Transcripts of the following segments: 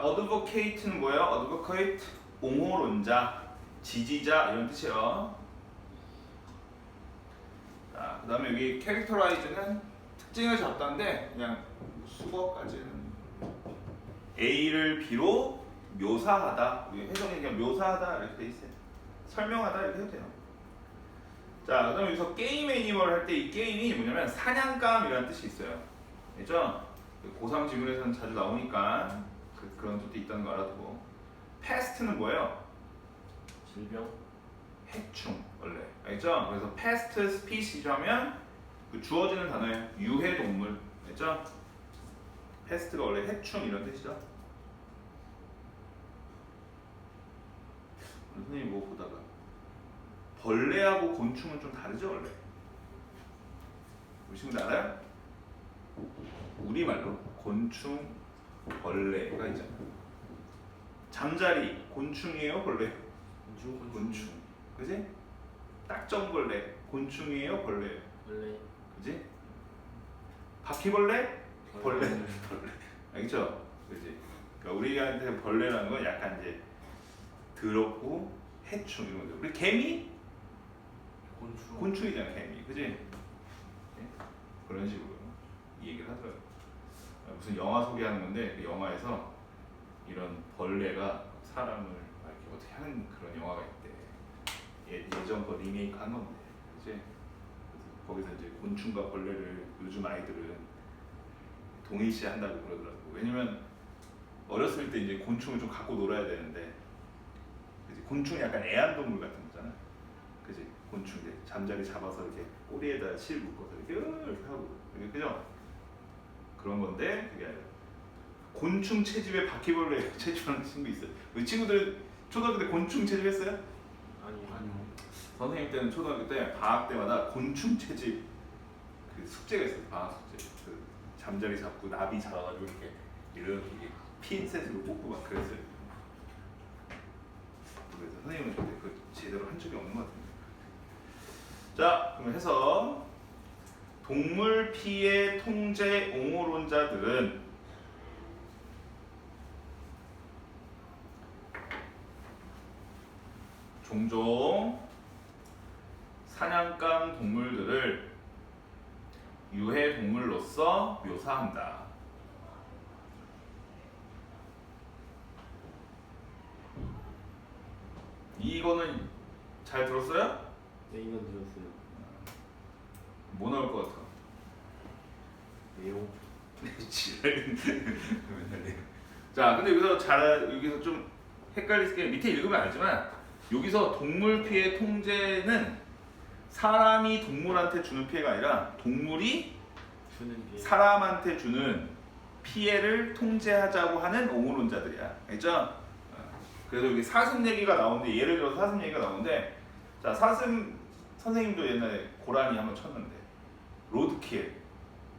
자, advocate는 뭐예요? advocate 옹호론자, 지지자 이런 뜻이에요. 자, 그다음에 여기 characterize는 특징을 잡다인데 그냥 수거까지는 A를 B로 묘사하다. 우리 해석이 그냥 묘사하다 이렇게 돼 있어요. 설명하다 이렇게 해도 돼요. 자, 그다음에 여기서 게임 애니멀 할 때 이 게임이 뭐냐면 사냥감이라는 뜻이 있어요. 알죠? 고3 지문에서는 자주 나오니까 그, 그런 뜻도 있다는 거 알아두고 패스트는 뭐예요? 질병 해충 원래 알죠? 그래서 species 하면 그 주어지는 단어예요 유해 동물 알죠? pest가 원래 해충 이런 뜻이죠 선생님 뭐 보다가 벌레하고 곤충은 좀 다르죠 원래 친구들 알아요? 우리말로 곤충 벌레가 있잖아요 잠자리 곤충이에요 벌레 곤충 곤충 그지? 딱정벌레 곤충이에요 벌레예요 원래 그지? 바퀴벌레? 벌레 벌레 알겠죠? 그지? 그러니까 우리한테 벌레라는 건 약간 이제 더럽고 해충 이런 거죠 우리 개미? 곤충 곤충이잖아 개미 그지? 네? 그런 식으로 이 얘기를 하더라고요 아, 무슨 영화 소개하는 건데 그 영화에서 이런 벌레가 사람을 막 이렇게 어떻게 하는 그런 영화가 있대 예, 예전 거 리메이크 한 건데? 그래서 거기서 이제 곤충과 벌레를 요즘 아이들은 동일시 한다고 그러더라고 왜냐면 어렸을 때 이제 곤충을 좀 갖고 놀아야 되는데 그지? 곤충이 약간 애완동물 같은 거잖아 그지? 곤충 이제 잠자리 잡아서 이렇게 꼬리에다 실 묶어서 이렇게 이렇게 하고 그죠? 그런 건데 그게 아니라 곤충 채집에 바퀴벌레 채집하는 친구 있어요. 우리 친구들 초등학교 때 곤충 채집했어요? 아니 아니요. 선생님 때는 초등학교 때 방학 때마다 곤충 채집 그 숙제가 있어요. 방학 숙제. 그 잠자리 잡고 나비 잡아가지고 이렇게 이렇게 핀셋으로 뽑고 막 그랬어요. 그래서 선생님은 근데 그 제대로 한 적이 없는 것 같은데. 자, 그럼 해서 동물 피해 통제 옹호론자들은 종종 사냥감 동물들을 유해 동물로서 묘사한다. 이거는 잘 들었어요? 네 이건 들었어요 뭐 나올 것 같아? 내용 지랄. 맨날 내가. 자, 근데 여기서 잘 여기서 좀 헷갈릴 게 밑에 읽으면 알지만 여기서 동물 피해 통제는 사람이 동물한테 주는 피해가 아니라 동물이 주는 게 사람한테 주는 피해를 통제하자고 하는 옹호론자들이야. 알죠? 어. 그래서 여기 사슴 얘기가 나오는데 예를 들어 서 사슴 얘기가 나오는데 자 사슴 선생님도 옛날에 고라니 한번 쳤는데 로드킬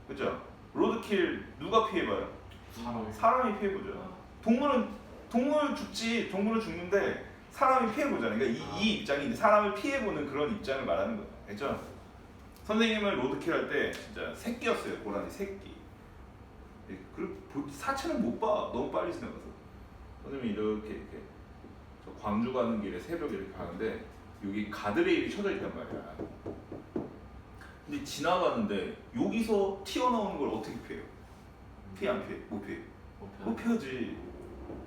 그죠? 로드킬 누가 피해봐요? 사람 사람이 피해보죠. 동물은 동물 죽지 동물은 죽는데 사람이 피해보잖아요. 그러니까 이, 이 입장이 사람을 피해보는 그런 입장을 말하는 거예요. 알죠? 선생님은 로드킬 할 때 진짜 새끼였어요. 고라니 새끼. 예, 그리고 보- 사체는 못 봐. 너무 빨리 지나가서. 선생님이 이렇게 이렇게 저 광주 가는 길에 새벽에 이렇게 가는데 여기 가드레일이 쳐져 있단 말이야. 근데 지나가는데 여기서 튀어나오는 걸 어떻게 피해요? 피해 안 피해? 못 피해. 못 피하지.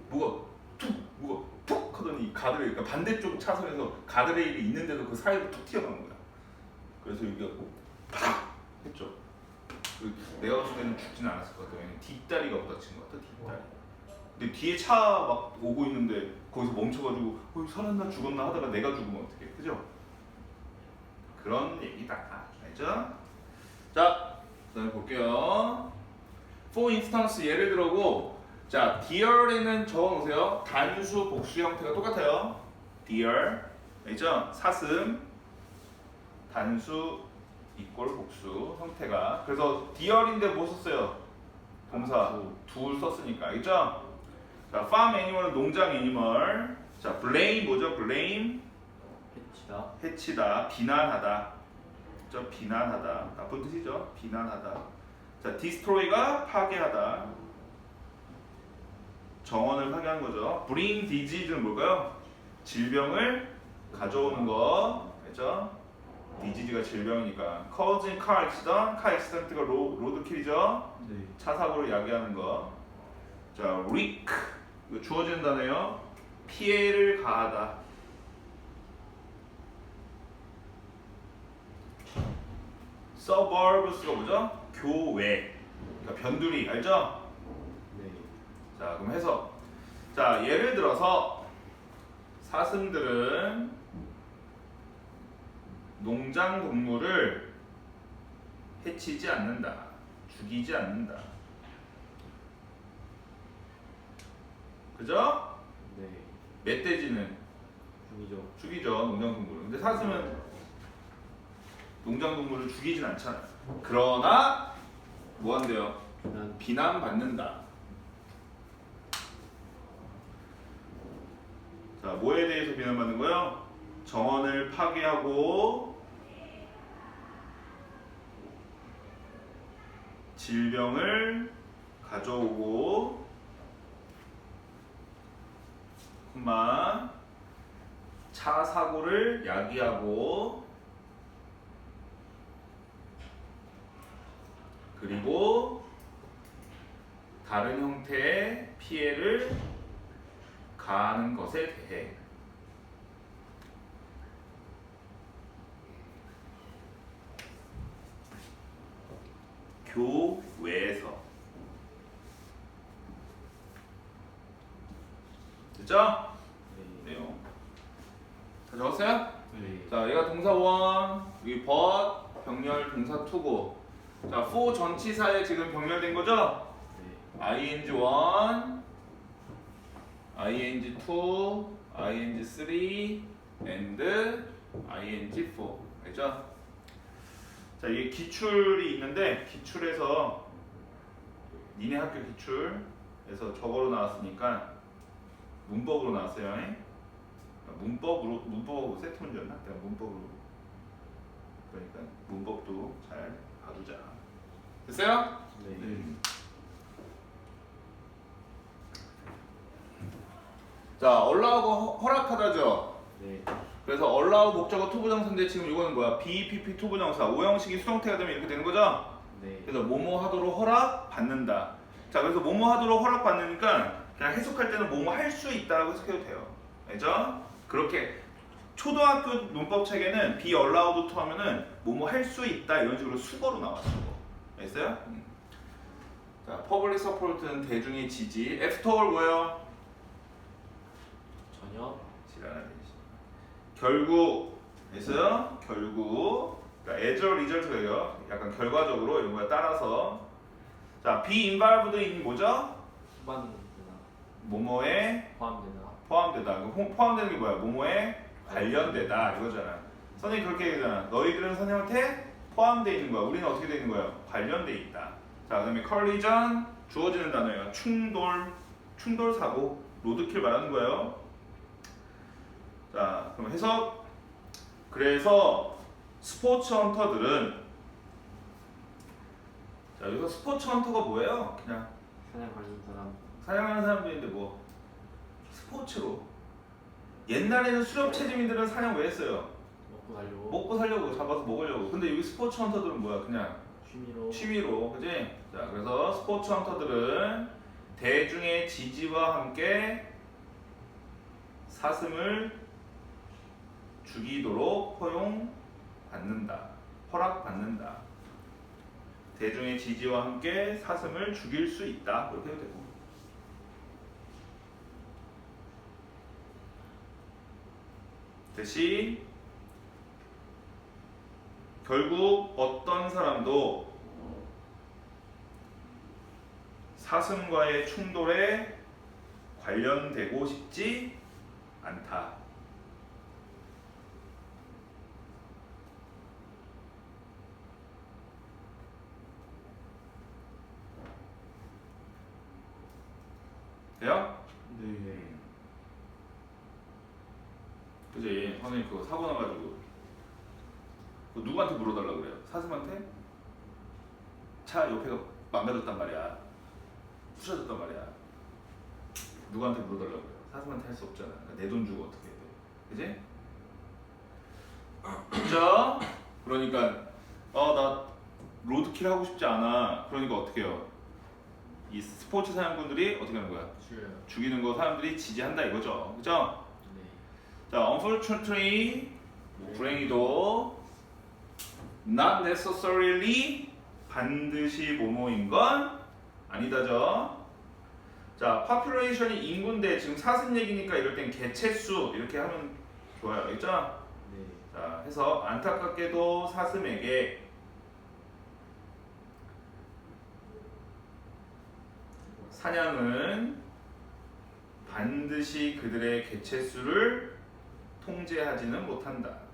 뭐가 툭 뭐가 툭 하더니 가드레일 그러니까 반대쪽 차선에서 가드레일이 있는데도 그 사이로 툭 튀어나온 거야. 그래서 여기가 팍 했죠. 그 내가 봤을 때는 죽지는 않았을 것 같아. 왜냐면 뒷다리가 부딪힌 것 같아. 뒷다리. 근데 뒤에 차 막 오고 있는데 거기서 멈춰가지고 어, 살았나 죽었나 하다가 내가 죽으면 어떡해. 그죠? 그런 얘기다. 알죠? 자, 그다음에 볼게요. For instance 예를 들어고 자 deer에는 적어 놓으세요. 단수 복수 형태가 똑같아요. deer 알죠? 사슴 단수 이꼴 복수 형태가 그래서 deer인데 뭐 썼어요? 동사 둘 썼으니까 알죠? 자 farm animal은 농장 애니멀 자 blame 뭐죠? blame 해치다 해치다 비난하다 저 비난하다 나쁜 뜻이죠 비난하다 자 destroy가 파괴하다 정원을 파괴한 거죠. bring disease는 뭘까요? 질병을 가져오는 거. 알죠? disease가 질병이니까. causing car accident, car accident가 로, 로드킬이죠. 네. 차 사고를 야기하는 거. 자, wreak 단어예요. 피해를 가하다. Suburbs가 뭐죠? 교외. 그러니까 변두리 알죠? 네. 자, 그럼 해서 자, 예를 들어서 사슴들은 농장 동물을 해치지 않는다. 죽이지 않는다. 그죠? 네. 멧돼지는 중이죠. 죽이죠 농장 동물을. 근데 사슴은 농장 동물을 죽이진 않잖아요. 그러나 뭐 한대요? 비난. 비난받는다. 자, 뭐에 대해서 비난받는 거요? 정원을 파괴하고 질병을 가져오고 콤마 차 사고를 야기하고 그리고 다른 형태의 피해를 가하는 것에 대해 교외에서 됐죠? 네. 내용 다 적었어요? 네. 자, 얘가 동사 원, 여기 but, 병렬 동사 투고. 자, for 전치사에 지금 병렬된 거죠? 네. ing 1, ing 2, ing 3, and ing 4. 알죠? 자, 이게 기출이 있는데 기출에서 니네 학교 기출에서 저거로 나왔으니까 문법으로 나왔어요. 잉? 문법으로 문법하고 세트 문제였나? 내가 문법으로 그러니까 문법도 잘 봐두자. 됐어요? 네. 자, 얼라우고 허- 허락하다죠. 네. 그래서 얼라우 목적어 투부정사인데 지금 이거는 뭐야? BPP 투부정사 오형식이 수동태가 되면 이렇게 되는 거죠? 네. 그래서 뭐뭐 하도록 허락 받는다. 자, 그래서 뭐뭐 하도록 허락 받으니까 그냥 해석할 때는 뭐뭐 할 수 있다라고 해석해도 돼요. 알죠? 그렇게 초등학교 문법 책에는 be allowed to 하면은 뭐뭐 할 수 있다 이런 식으로 수거로 나왔어. 알겠어요? 음. 자, public support는 대중의 지지. all 뭐예요? 전혀. 지랄하네. 결국 됐어요? 결국 그러니까 as a result예요. 약간 결과적으로 이런 거에 따라서 자 involved in 뭐죠? 수반되나 뭐뭐에 포함되나. 포함되다. 그 포- 포함되는 게 뭐야? 뭐뭐에 관련되다 이거잖아. 선생님 그렇게 얘기하잖아. 너희들은 선생님한테 포함되어 있는 거야. 우리는 어떻게 되어 있는 거야? 관련돼 있다. 자 그 다음에 collision 주어지는 단어예요. 충돌, 충돌 사고, 로드킬 말하는 거예요. 자 그럼 해석. 그래서 스포츠 헌터들은 자 여기서 스포츠 헌터가 뭐예요? 그냥 사냥하는 사람. 사냥하는 사람들인데 뭐 스포츠로 옛날에는 수렵 체지민들은 사냥 왜 했어요? 먹고 살려고. 먹고 살려고 잡아서 먹으려고 근데 여기 스포츠 헌터들은 뭐야 그냥 취미로. 취미로 그지? 자 그래서 스포츠 헌터들은 대중의 지지와 함께 사슴을 죽이도록 허용받는다 허락받는다 대중의 지지와 함께 사슴을 죽일 수 있다 이렇게 해도 되고 대신 결국 어떤 사람도 사슴과의 충돌에 관련되고 싶지 않다. 돼요? 네. 그지? 선생님 그거 사고 나가지고 누구한테 물어달라 그래요? 사슴한테? 차 옆에가 망가졌단 말이야 부셔졌단 말이야 누구한테 물어달라고 그래요? 사슴한테 할 수 없잖아. 그러니까 내 돈 주고 어떻게 해? 그지? 그죠? 그러니까 어나 로드킬 하고 싶지 않아. 그러니까 어떻게 해요? 이 스포츠 사냥꾼들이 어떻게 하는 거야? 줄여요. 죽이는 거 사람들이 지지한다 이거죠. 그죠? 네. 자, unfortunately 뭐 불행히도 not necessarily 반드시 뭐뭐인 건 아니다죠. 자, population이 인구인데 지금 사슴 얘기니까 이럴 땐 개체수 이렇게 하면 좋아요. 알겠죠? 네. 자, 해서 안타깝게도 사슴에게 사냥은 반드시 그들의 개체수를 통제하지는 못한다.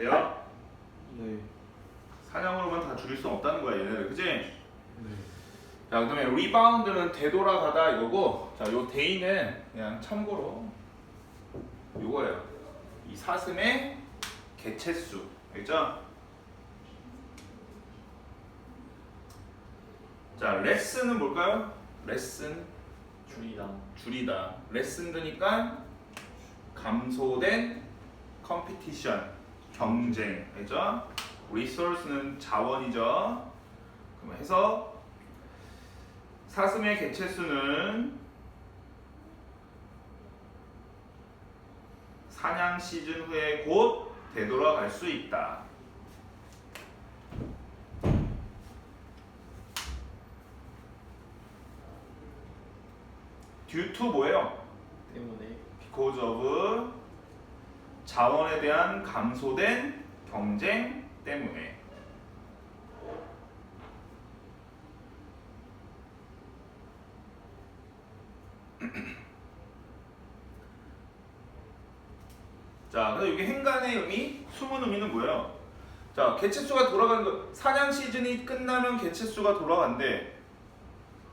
돼요? 네. 사냥으로만 다 줄일 수 없다는 거야 얘네들 그지? 네. 자 그다음에 리바운드는 되돌아가다 이거고 자요 데이는 그냥 참고로 요거예요 이 사슴의 개체수 알겠죠? 자 레슨은 뭘까요? 레슨 줄이다. 줄이다 레슨 드니까 감소된 컴피티션 경쟁 알죠? 리소스는 자원이죠 그럼 해서 사슴의 개체 수는 사냥 시즌 후에 곧 되돌아갈 수 있다 due to 뭐예요? 때문에 because of 자원에 대한 감소된 경쟁 때문에 자, 그래서 이게 행간의 의미, 숨은 의미는 뭐예요? 자, 개체수가 돌아가는 거 사냥 시즌이 끝나면 개체수가 돌아간대.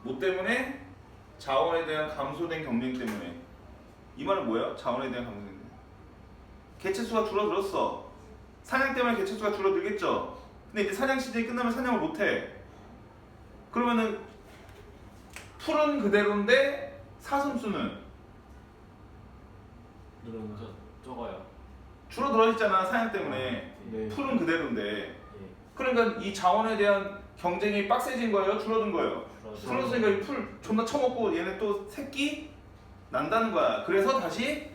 뭐 때문에? 자원에 대한 감소된 경쟁 때문에. 이 말은 뭐예요? 자원에 대한 경쟁. 개체수가 줄어들었어. 사냥 때문에 개체수가 줄어들겠죠. 근데 이제 사냥 시즌이 끝나면 사냥을 못 해. 그러면은 풀은 그대로인데 사슴수는 늘어나죠. 적어요. 줄어들어 있잖아 사냥 때문에 네. 풀은 그대로인데 예. 그러니까 이 자원에 대한 경쟁이 빡세진 거예요 줄어든 거예요 줄어서. 줄어드니까 이 풀 존나 처먹고 얘네 또 새끼 난다는 거야 그래서 다시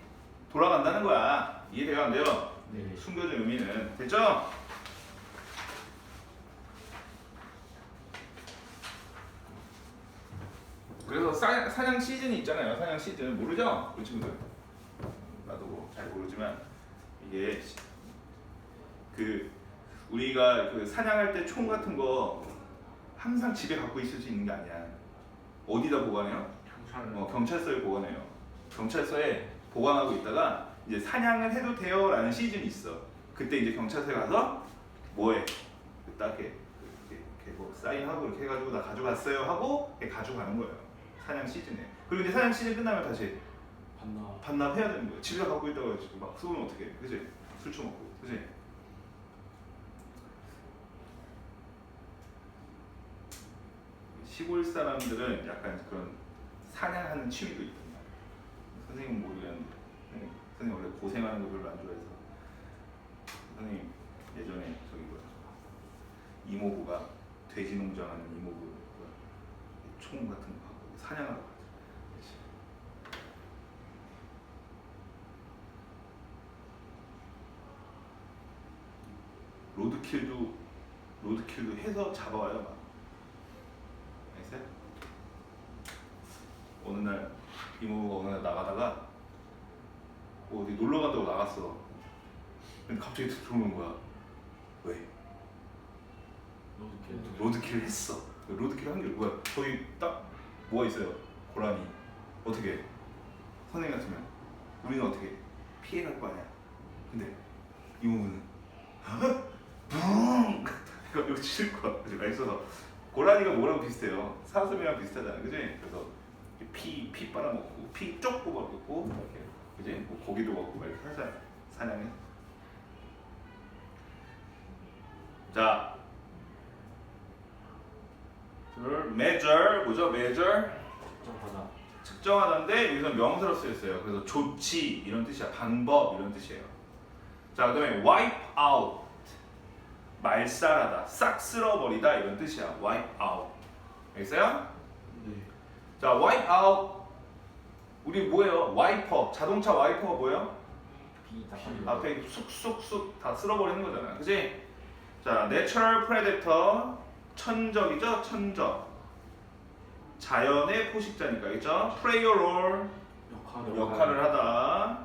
돌아간다는 거야 이해돼요 안 돼요? 네. 숨겨진 의미는 됐죠? 그래서 사, 사냥 시즌이 있잖아요 사냥 시즌 모르죠? 우리 친구들 나도 뭐 잘 모르지만 이게 시- 그 우리가 그 사냥할 때 총 같은 거 항상 집에 갖고 있을 수 있는 게 아니야 어디다 보관해요? 경찰. 어, 경찰서에 보관해요. 경찰서에 보관하고 있다가 이제 사냥을 해도 돼요라는 시즌이 있어. 그때 이제 경찰서에 가서 뭐해? 딱 이렇게, 이렇게, 이렇게 뭐 사인하고 이렇게 해가지고 나 가져갔어요 하고 이렇게 가져가는 거예요. 사냥 시즌에. 그리고 이제 사냥 시즌 끝나면 다시 반나. 반납해야 되는 거예요. 집에 갖고 있다가 지금 막 쏘면 어떻게 해? 그지? 술 처먹고, 그지? 시골 사람들은 약간 그런 사냥하는 취미도 있단 말이야. 선생님은 모르겠는데 선생님, 원래 고생하는 거 별로 안 좋아해서 선생님 예전에 저기 뭐야 이모부가 돼지 농장하는 이모부 뭐야, 총 같은 거 하고 사냥하러 가죠. 로드킬도 로드킬도 해서 잡아와요 막. 알겠어요? 어느 날 이모가 어느 날 나가다가 뭐 어디 놀러 간다고 나갔어. 근데 갑자기 들어오는 거야. 왜? 로드킬. 로드킬 했어. 로드킬 한 게 뭐야? 거기 딱 뭐가 있어요? 고라니. 어떻게? 해? 선생님 같으면 우리는 어떻게 피해 갈 거 아니야. 근데 이모는 붕 이거 이거 칠 거야. 그래서 나 있어서 고라니가 뭐랑 비슷해요? 사슴이랑 비슷하잖아, 그지? 그래서 피, 피 빨아먹고 피 쪽 뽑아먹고 이렇게, 그지? 뭐 고기도 먹고 막 이렇게 하잖아, 사냥해. 자, 둘, measure 뭐죠? measure 정하다. 측정하다인데 여기서 명사로 쓰였어요. 그래서 조치 이런 뜻이야. 방법 이런 뜻이에요. 자, 그다음에 wipe out 말살하다, 싹 쓸어버리다 이런 뜻이야. wipe out. 알겠어요? 네. 자, wipe out 우리 뭐예요? 와이퍼. 자동차 와이퍼가 뭐예요? 앞에 쑥쑥쑥 다 쓸어버리는 거잖아. 그지? 자, natural predator 천적이죠? 천적. 자연의 포식자니까, 그죠? a role 역할을 역할을 하다.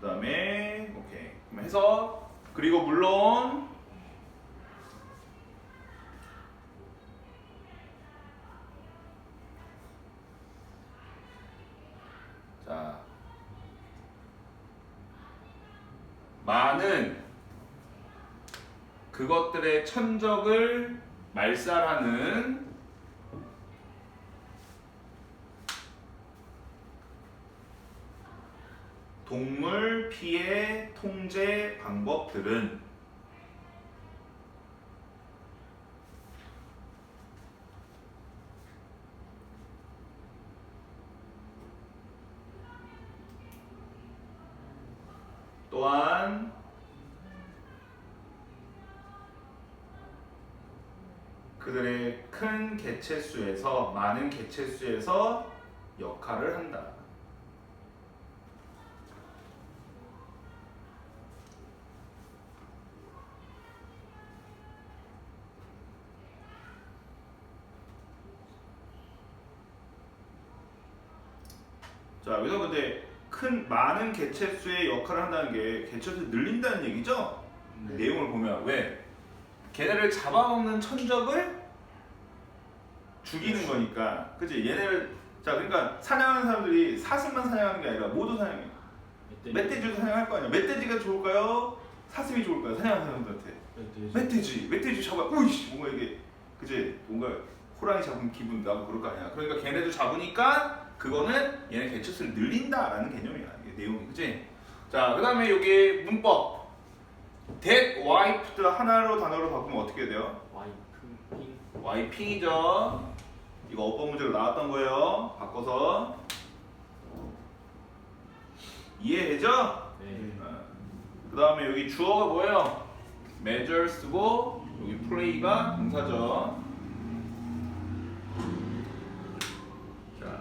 그 다음에 오케이. 그럼 해서 그리고 물론 많은 그것들의 천적을 말살하는 동물 피해 통제 방법들은 또한 그들의 큰 개체수에서 많은 개체수에서 역할을 한다. 자, 여기서 근데 큰 많은 개체수의 역할을 한다는 게 개체수를 늘린다는 얘기죠? 네. 내용을 보면 왜? 걔네를 잡아먹는 천적을 죽이는 거니까, 그치? 얘네를 자 그러니까 사냥하는 사람들이 사슴만 사냥하는 게 아니라 모두 사냥해. 멧돼지. 멧돼지도 사냥할 거 아니야. 멧돼지가 좋을까요? 사슴이 좋을까요? 사냥하는 사람들한테. 멧돼지. 멧돼지, 멧돼지 잡아. 오이씨, 뭔가 이게 그지? 뭔가 호랑이 잡은 기분 나고 그럴 거 아니야. 그러니까 걔네도 잡으니까 그거는 얘네 개체수를 늘린다라는 개념이야. 이게 내용이 그지? 자, 그 다음에 여기 문법. that wiped 하나로 단어로 바꾸면 어떻게 돼요? 와이프 핑. 와이핑이죠. 이거 어법 문제로 나왔던 거예요. 바꿔서 이해되죠? 네. 그 다음에 여기 주어가 뭐예요? measure 쓰고 여기 play가 동사죠. 자,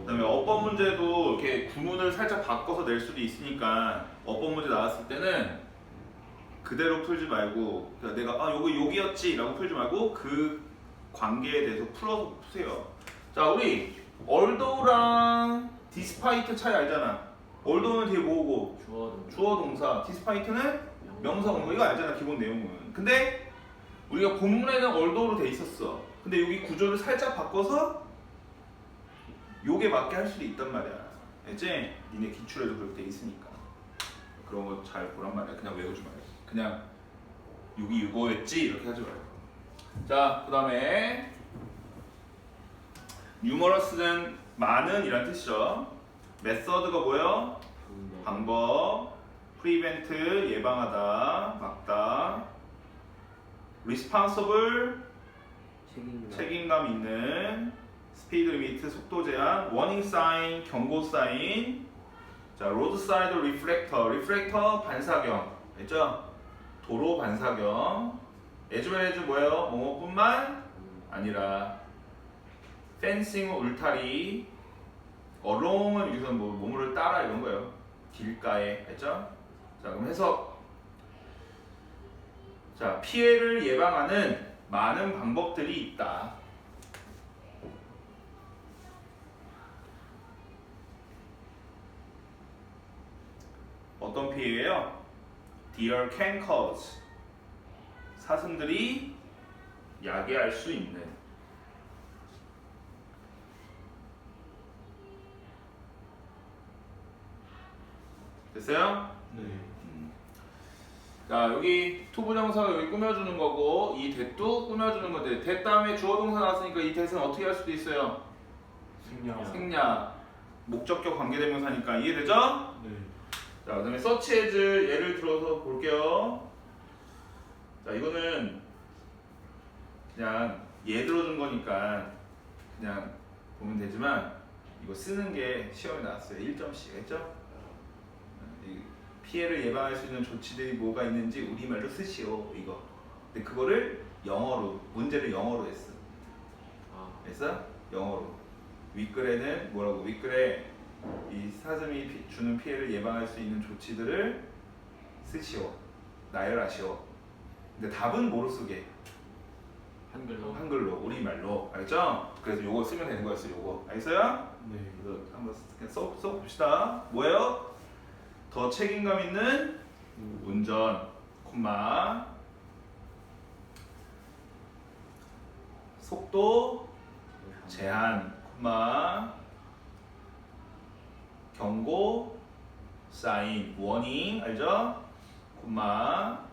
그다음에 어법 문제도 이렇게 구문을 살짝 바꿔서 낼 수도 있으니까 어법 문제 나왔을 때는 그대로 풀지 말고 그러니까 내가 아 요거 여기였지라고 풀지 말고 그 관계에 대해서 풀어서 푸세요. 자 우리 얼도랑 디스파이트 차이 알잖아. 얼도는 뒤에 뭐고 주어도. 주어 동사, 디스파이트는 명사 거 이거 알잖아 기본 내용은. 근데 우리가 본문에는 얼도로 돼 있었어. 근데 여기 구조를 살짝 바꿔서 요게 맞게 할 수도 있단 말이야. 알지? 니네 기출에도 그렇게 돼 있으니까. 그런 거 잘 보란 말이야. 그냥 외우지 말고. 그냥 여기 이거였지 이렇게 하지 말고. 자, 그 다음에 numerous는 많은 이란 뜻이죠. method가 뭐예요? 방법. 방법, prevent 예방하다, 막다, responsible 책임감. 책임감 있는, speed limit 속도 제한, warning sign 경고 사인, 자 roadside reflector, reflector 반사경, 알죠? 도로 반사경, as 뭐예요? 뭐뭐뿐만 아니라 fencing 울타리, along은 여기서 뭐 뭐뭐를 따라 이런 거예요. 길가에 했죠? 자 그럼 해석. 자 피해를 예방하는 많은 방법들이 있다. 어떤 피해예요? Deer can cause 사슴들이 야기할 수 있는 됐어요? 네. 음. 자 여기 투부정사가 여기 꾸며주는 거고 이 대도 꾸며주는 건데 대 다음에 주어 동사 나왔으니까 이 대는 어떻게 할 수도 있어요? 생략. 생략 목적격 관계대명사니까 이해되죠? 네. 자 그다음에 서치 해즈 예를 들어서 볼게요. 자 이거는 그냥 예 들어준 거니까 그냥 보면 되지만 이거 쓰는 게 시험에 나왔어요. 1점씩 했죠? 이 피해를 예방할 수 있는 조치들이 뭐가 있는지 우리말로 쓰시오 이거. 근데 그거를 영어로 문제를 영어로 했어. 아. 했어? 영어로. 윗글에는 뭐라고? 윗글에 이 사슴이 피- 주는 피해를 예방할 수 있는 조치들을 쓰시오. 나열하시오. 근데 답은 뭐로 쓰게? 한글로. 한글로, 우리말로. 알죠? 그래서 요거 쓰면 되는 거였어, 요거. 알겠어요? 네. 이거 한번 그냥 써, 써봅시다. 뭐예요? 더 책임감 있는 운전, 콤마 속도 제한, 콤마 경고, 사인, 워닝, 알죠? 콤마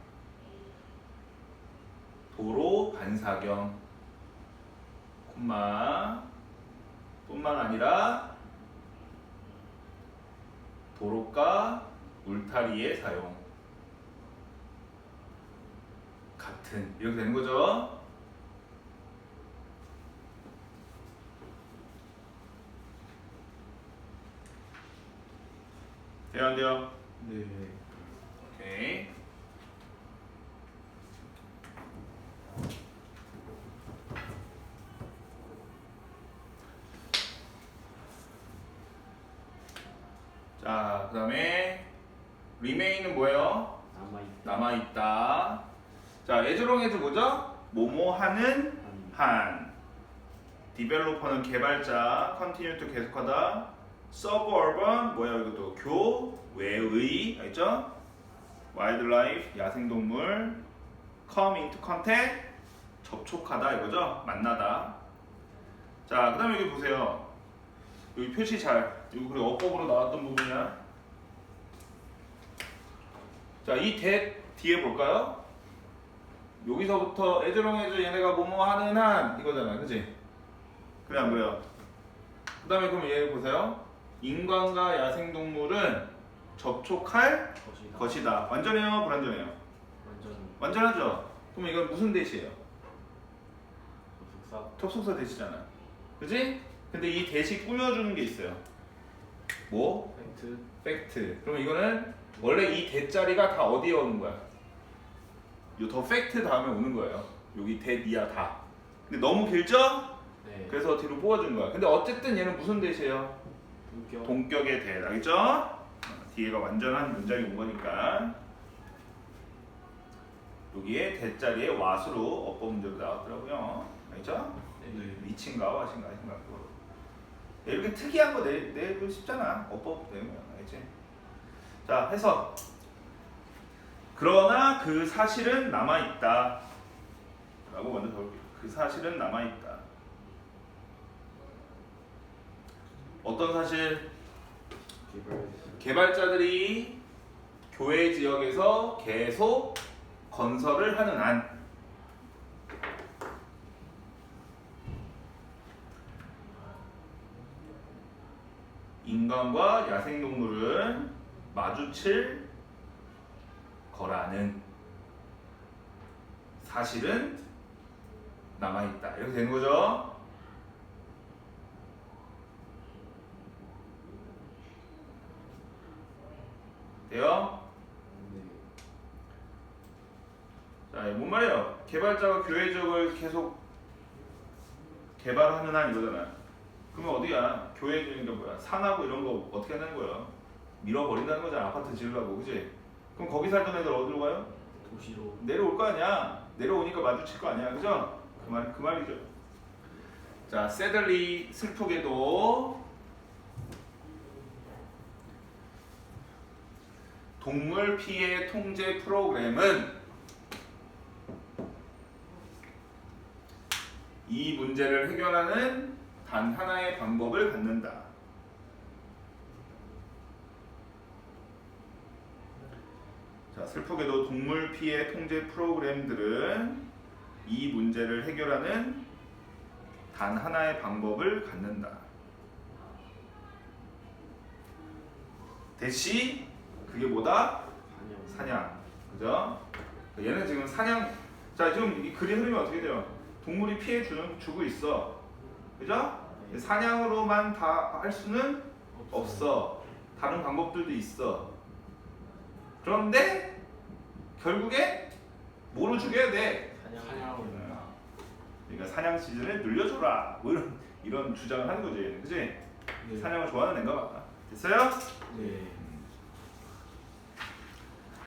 도로 반사경, 콤마 뿐만 아니라 도로가 울타리의 사용 같은 이렇게 되는 거죠. 돼요 안 돼요? 네. 오케이. 자, 그다음에 remain은 뭐예요? 남아있다. 남아 있다. 자, 예조롱에도 뭐죠? 뭐뭐 하는 한. 디벨로퍼는 개발자, to 계속하다. suburban 뭐야 이것도 교외의 알죠? wildlife 야생동물 come into contact 접촉하다 이거죠? 만나다. 자, 그다음에 여기 보세요. 여기 표시 잘. 이거 그리고 어법으로 나왔던 부분이야. 자, 이대 뒤에 볼까요? 여기서부터 애즈롱애즈 얘네가 뭐뭐 하는 한 이거잖아, 그지? 그래 안 그래요? 그 다음에 그럼 얘 보세요. 인간과 야생동물은 접촉할 것이다. 것이다. 완전해요, 불완전해요? 완전 완전하죠? 그럼 이건 무슨 대시예요? 접속사. 접속사 대시잖아. 그지? 근데 이 대시 꾸며주는 게 있어요. 뭐? 팩트. 팩트. 그럼 이거는 원래 이 대자리가 다 어디에 오는 거야? 요더 팩트 다음에 오는 거예요. 여기 대, 니아 다. 근데 너무 길죠? 네. 그래서 뒤로 뽑아주는 거야. 근데 어쨌든 얘는 무슨 대시예요? 동격. 동격의 대. 알겠죠? 어, 뒤에가 완전한 문장이 온 거니까. 여기에 대자리에 와수로 어법 문제로 나왔더라고요. 알겠죠? 네. 미친가 와신가 하신가 그거. 이렇게 특이한 거 내, 내고 싶잖아. 어법 내면 알겠지? 자, 해서 그러나 그 사실은 남아 있다. 라고 먼저 적을게요. 그 사실은 남아 있다. 어떤 사실? 개발. 개발자들이 교외 지역에서 계속 건설을 하는 한 인간과 야생동물은 마주칠 거라는 사실은 남아있다. 이렇게 되는 거죠. 돼요? 네. 자, 이뭔 말이에요? 개발자가 지역을 계속 개발하는 한 이거잖아. 그러면 어디야? 교외 지역이니까 뭐야? 산하고 이런 거 어떻게 하는 거야? 밀어버린다는 거잖아. 아파트 지으려고, 그지? 그럼 거기 살던 애들 어디로 가요? 도시로. 내려올 거 아니야. 내려오니까 마주칠 거 아니야, 그죠? 그 말, 그 말이죠. 자, 세들리 슬프게도 동물 피해 통제 프로그램은 이 문제를 해결하는 단 하나의 방법을 갖는다. 자, 자, 슬프게도 동물 피해 통제 프로그램들은 이 문제를 해결하는 단 하나의 방법을 갖는다. 대시 그게 뭐다? 사냥. 그죠? 얘는 지금 사냥. 자, 지금 이 글의 흐름이 어떻게 돼요? 동물이 피해 주는 주고 있어. 그죠? 네. 사냥으로만 다 할 수는 없어. 다른 방법들도 있어. 그런데 결국에 뭐로 죽여야 돼? 사냥으로. 그러니까 사냥 시즌을 늘려줘라. 뭐 이런 이런 주장을 하는 거지. 그지? 네. 사냥을 좋아하는 애인가 봐. 됐어요? 네.